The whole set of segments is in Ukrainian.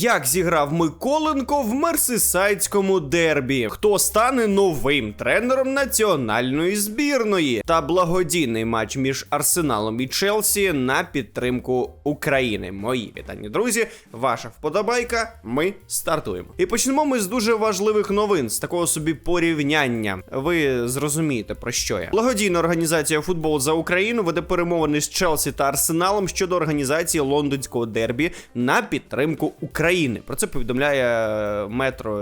Як зіграв Миколенко в мерсисайдському дербі? Хто стане новим тренером національної збірної? Та благодійний матч між Арсеналом і Челсі на підтримку України. Мої вітання, друзі. Ваша вподобайка. Ми стартуємо. І почнемо ми з дуже важливих новин, з такого собі порівняння. Ви зрозумієте про що я. Благодійна організація Футбол за Україну веде перемовини з Челсі та Арсеналом щодо організації лондонського дербі на підтримку України. Про це повідомляє Метро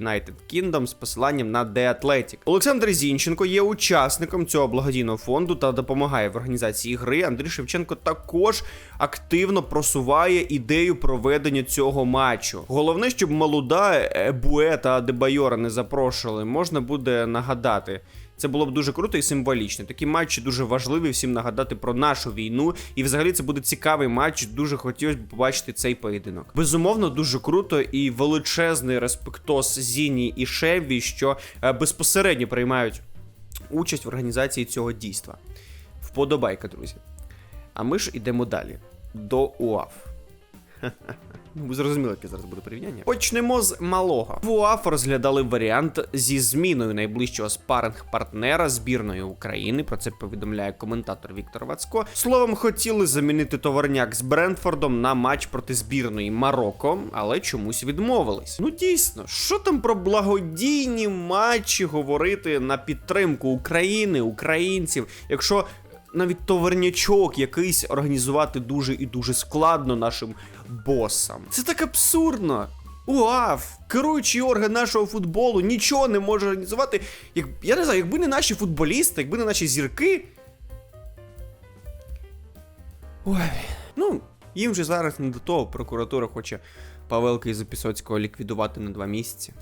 United Kingdom з посиланням на The Athletic. Олександр Зінченко є учасником цього благодійного фонду та допомагає в організації гри. Андрій Шевченко також активно просуває ідею проведення цього матчу. Головне, щоб Малуда, Буе та Дебайора не запрошували, можна буде нагадати. Це було б дуже круто і символічно. Такі матчі дуже важливі всім нагадати про нашу війну. І взагалі це буде цікавий матч. Дуже хотілося б побачити цей поєдинок. Безумовно, дуже круто і величезний респектос Зіні і Шеві, що е, безпосередньо приймають участь в організації цього дійства. Вподобайка, друзі. А ми ж ідемо далі до УАФ. Ну, ви зрозуміли, яке зараз буде порівняння. Почнемо з малого. В УАФ розглядали варіант зі зміною найближчого спаринг-партнера збірної України. Про це повідомляє коментатор Віктор Вацько. Словом, хотіли замінити товарняк з Брентфордом на матч проти збірної Марокко, але чомусь відмовились. Ну дійсно, що там про благодійні матчі говорити на підтримку України, українців, якщо навіть товарнячок якийсь організувати дуже і дуже складно нашим босам. Це так абсурдно. УАФ, керуючий орган нашого футболу, нічого не може організувати. Як, я не знаю, якби не наші футболісти, якби не наші зірки. Ой, ну, їм же зараз не до того. Прокуратура хоче Павелка і Запісоцького ліквідувати на два місяці.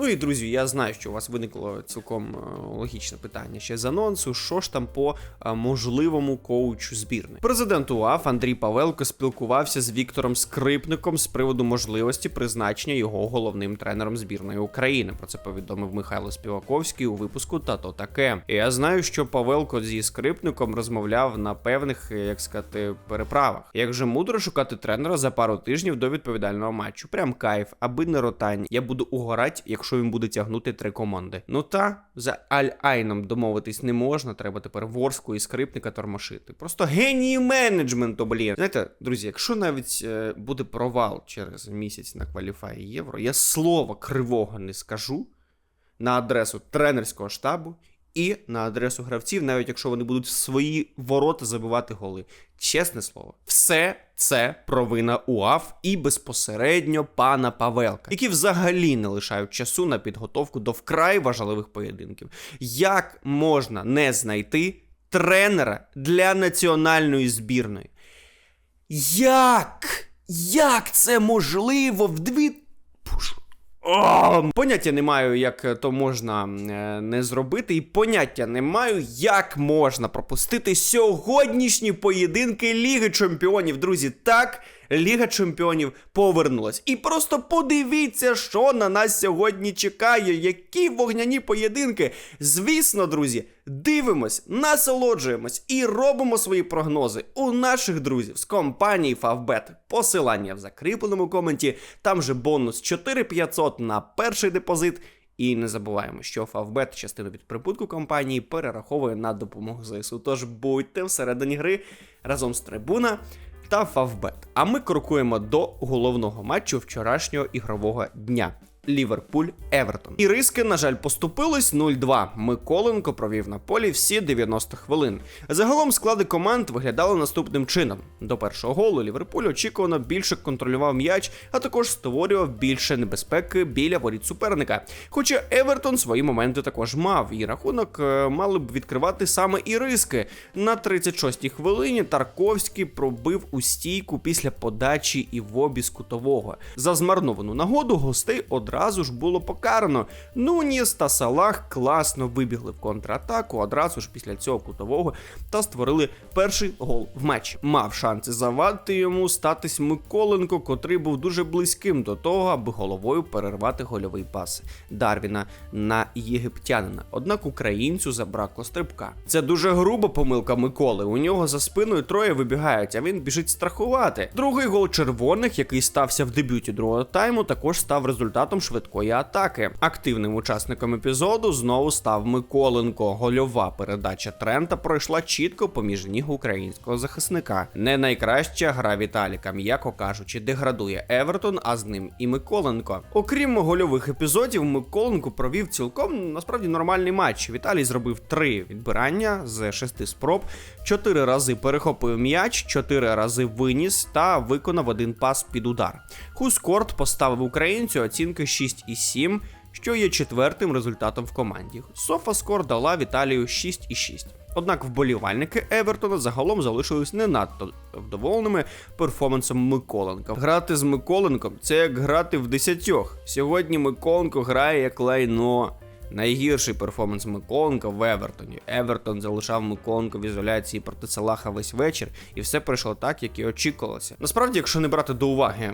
Ну і друзі, я знаю, що у вас виникло цілком е, логічне питання ще з анонсу. Що ж там по е, можливому коучу збірної? Президент УАФ Андрій Павелко спілкувався з Віктором Скрипником з приводу можливості призначення його головним тренером збірної України. Про це повідомив Михайло Співаковський у випуску та то таке. І я знаю, що Павелко зі скрипником розмовляв на певних, е, як сказати, переправах. Як же мудро шукати тренера за пару тижнів до відповідального матчу. Прям кайф, аби не ротань. Я буду угорать, якщо він буде тягнути три команди. Ну та за Аль-Айном домовитись не можна. Треба тепер ворску і скрипника тормошити. Просто генії менеджменту, блін. Знаєте, друзі, якщо навіть е, буде провал через місяць на кваліфаї євро, я слова кривого не скажу на адресу тренерського штабу. І на адресу гравців, навіть якщо вони будуть в свої ворота забивати голи. Чесне слово, все це провина УАФ і безпосередньо пана Павелка, які взагалі не лишають часу на підготовку до вкрай важливих поєдинків. Як можна не знайти тренера для національної збірної? Як? Як це можливо в дві. Поняття не маю, як то можна е, не зробити, і поняття не маю, як можна пропустити сьогоднішні поєдинки Ліги Чемпіонів. Друзі, так, Ліга Чемпіонів повернулась. І просто подивіться, що на нас сьогодні чекає, які вогняні поєдинки. Звісно, друзі, дивимось, насолоджуємось і робимо свої прогнози у наших друзів з компанії Favbet. Посилання в закріпленому коменті. Там же бонус 4500 на перший депозит. І не забуваємо, що Favbet частину від прибутку компанії перераховує на допомогу ЗСУ. Тож будьте всередині гри разом з трибуна та Фавбет. А ми крокуємо до головного матчу вчорашнього ігрового дня. Ліверпуль Евертон. І риски, на жаль, поступились 0-2. Миколенко провів на полі всі 90 хвилин. Загалом склади команд виглядали наступним чином: до першого голу Ліверпуль очікувано більше контролював м'яч, а також створював більше небезпеки біля воріт суперника. Хоча Евертон свої моменти також мав, і рахунок е, мали б відкривати саме і риски. На 36-й хвилині Тарковський пробив у стійку після подачі і в обіз кутового. За змарновану нагоду гостей одразу одразу ж було покарано. Нуніс та Салах класно вибігли в контратаку одразу ж після цього кутового та створили перший гол в матчі. Мав шанси завадити йому статись Миколенко, котрий був дуже близьким до того, аби головою перервати гольовий пас Дарвіна на єгиптянина. Однак українцю забракло стрибка. Це дуже груба помилка Миколи. У нього за спиною троє вибігають, а він біжить страхувати. Другий гол червоних, який стався в дебюті другого тайму, також став результатом швидкої атаки. Активним учасником епізоду знову став Миколенко. Гольова передача Трента пройшла чітко поміж ніг українського захисника. Не найкраща гра Віталіка, м'яко кажучи, деградує Евертон, а з ним і Миколенко. Окрім гольових епізодів, Миколенко провів цілком насправді нормальний матч. Віталій зробив три відбирання з шести спроб, чотири рази перехопив м'яч, чотири рази виніс та виконав один пас під удар. Хускорт поставив українцю оцінки 6,7, що є четвертим результатом в команді. Софаскор дала Віталію 6,6. Однак вболівальники Евертона загалом залишились не надто вдоволеними перформансом Миколенка. Грати з Миколенком це як грати в десятьох. Сьогодні Миколенко грає як лайно. Найгірший перформанс Миколенка в Евертоні. Евертон залишав Миколенка в ізоляції проти Салаха весь вечір, і все пройшло так, як і очікувалося. Насправді, якщо не брати до уваги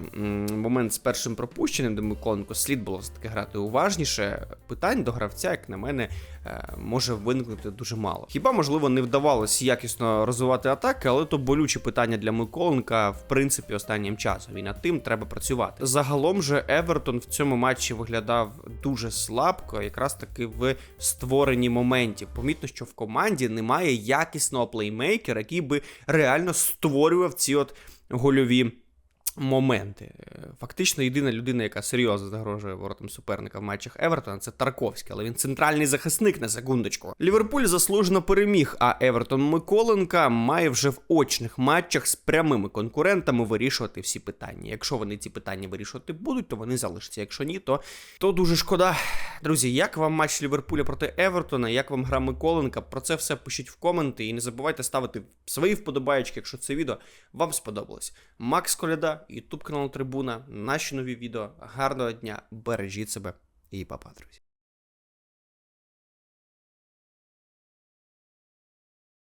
момент з першим пропущенням, де Миколенко слід було все таки грати уважніше, питань до гравця, як на мене, е, може виникнути дуже мало. Хіба можливо не вдавалося якісно розвивати атаки, але то болючі питання для Миколенка, в принципі, останнім часом. І над тим треба працювати. Загалом же Евертон в цьому матчі виглядав дуже слабко, якраз таки в створенні моментів. Помітно, що в команді немає якісного плеймейкера, який би реально створював ці от гольові. Моменти. Е, Фактично, єдина людина, яка серйозно загрожує воротам суперника в матчах Евертона, це Тарковський, але він центральний захисник на секундочку. Ліверпуль заслужено переміг, а Евертон Миколенка має вже в очних матчах з прямими конкурентами вирішувати всі питання. Якщо вони ці питання вирішувати будуть, то вони залишаться. Якщо ні, то, то дуже шкода. Друзі, як вам матч Ліверпуля проти Евертона? Як вам гра Миколенка? Про це все пишіть в коменти і не забувайте ставити свої вподобаєчки, якщо це відео вам сподобалось. Макс Коляда, Ютуб канал Трибуна, наші нові відео. Гарного дня, бережіть себе і па-па, друзі.